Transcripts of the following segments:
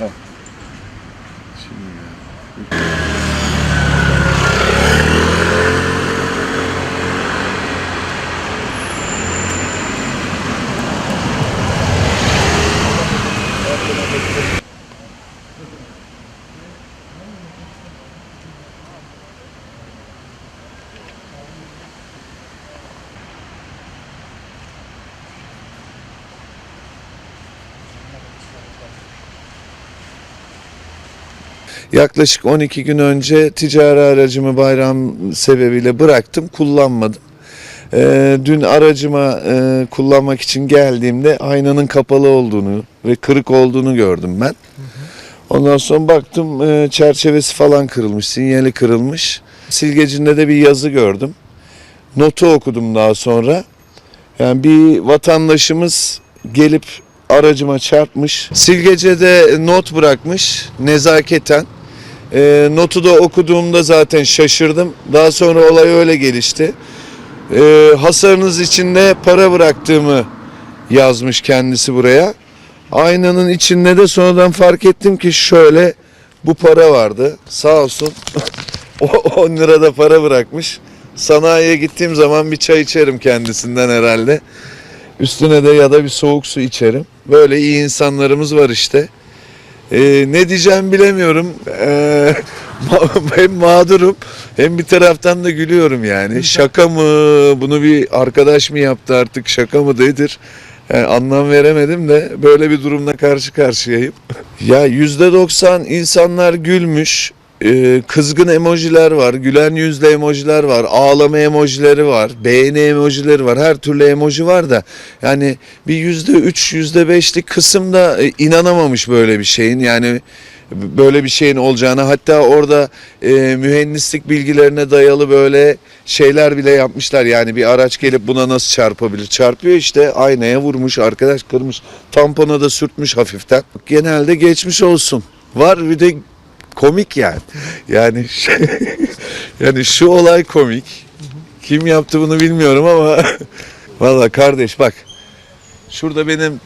哦，去年。Yaklaşık 12 gün önce ticari aracımı bayram sebebiyle bıraktım, kullanmadım. Ee, dün aracıma e, kullanmak için geldiğimde aynanın kapalı olduğunu ve kırık olduğunu gördüm ben. Ondan sonra baktım e, çerçevesi falan kırılmış, sinyali kırılmış. Silgecinde de bir yazı gördüm. Notu okudum daha sonra. Yani bir vatandaşımız gelip aracıma çarpmış. Silgecede not bırakmış nezaketen. E, notu da okuduğumda zaten şaşırdım. Daha sonra olay öyle gelişti. E, hasarınız içinde para bıraktığımı yazmış kendisi buraya. Aynanın içinde de sonradan fark ettim ki şöyle bu para vardı. Sağ olsun o 10 lirada para bırakmış. Sanayiye gittiğim zaman bir çay içerim kendisinden herhalde. Üstüne de ya da bir soğuk su içerim. Böyle iyi insanlarımız var işte. Ee, ne diyeceğim bilemiyorum. Ee, hem mağdurum hem bir taraftan da gülüyorum yani. Şaka mı? Bunu bir arkadaş mı yaptı artık? Şaka mı nedir? Yani anlam veremedim de böyle bir durumla karşı karşıyayım. ya yüzde doksan insanlar gülmüş. Ee, kızgın emojiler var, gülen yüzlü emojiler var, ağlama emojileri var, beğeni emojileri var, her türlü emoji var da yani bir yüzde üç, yüzde beşlik kısım da e, inanamamış böyle bir şeyin yani böyle bir şeyin olacağına. Hatta orada e, mühendislik bilgilerine dayalı böyle şeyler bile yapmışlar. Yani bir araç gelip buna nasıl çarpabilir? Çarpıyor işte aynaya vurmuş arkadaş kırmış tampona da sürtmüş hafiften. Genelde geçmiş olsun. Var bir de komik yani yani şey, yani şu olay komik kim yaptı bunu bilmiyorum ama valla kardeş bak şurada benim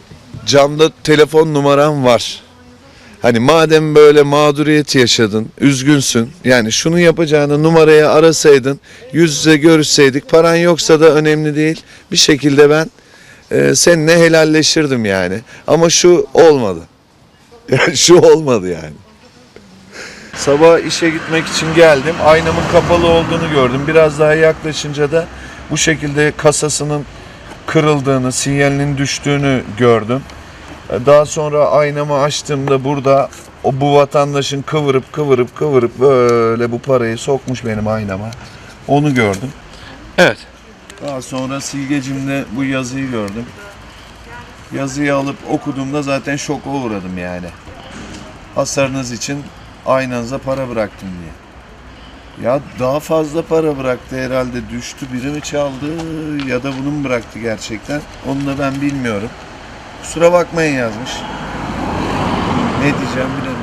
camda telefon numaram var Hani madem böyle mağduriyet yaşadın, üzgünsün. Yani şunu yapacağını numaraya arasaydın, yüz yüze görüşseydik. Paran yoksa da önemli değil. Bir şekilde ben e, seninle helalleşirdim yani. Ama şu olmadı. Şu olmadı yani. Sabah işe gitmek için geldim. Aynamın kapalı olduğunu gördüm. Biraz daha yaklaşınca da bu şekilde kasasının kırıldığını, sinyalinin düştüğünü gördüm. Daha sonra aynamı açtığımda burada o bu vatandaşın kıvırıp kıvırıp kıvırıp böyle bu parayı sokmuş benim aynama. Onu gördüm. Evet. Daha sonra silgecimde bu yazıyı gördüm. Yazıyı alıp okuduğumda zaten şoka uğradım yani. Hasarınız için aynanıza para bıraktım diye. Ya daha fazla para bıraktı herhalde düştü biri mi çaldı ya da bunu mu bıraktı gerçekten onu da ben bilmiyorum. Kusura bakmayın yazmış. Ne diyeceğim bilemiyorum.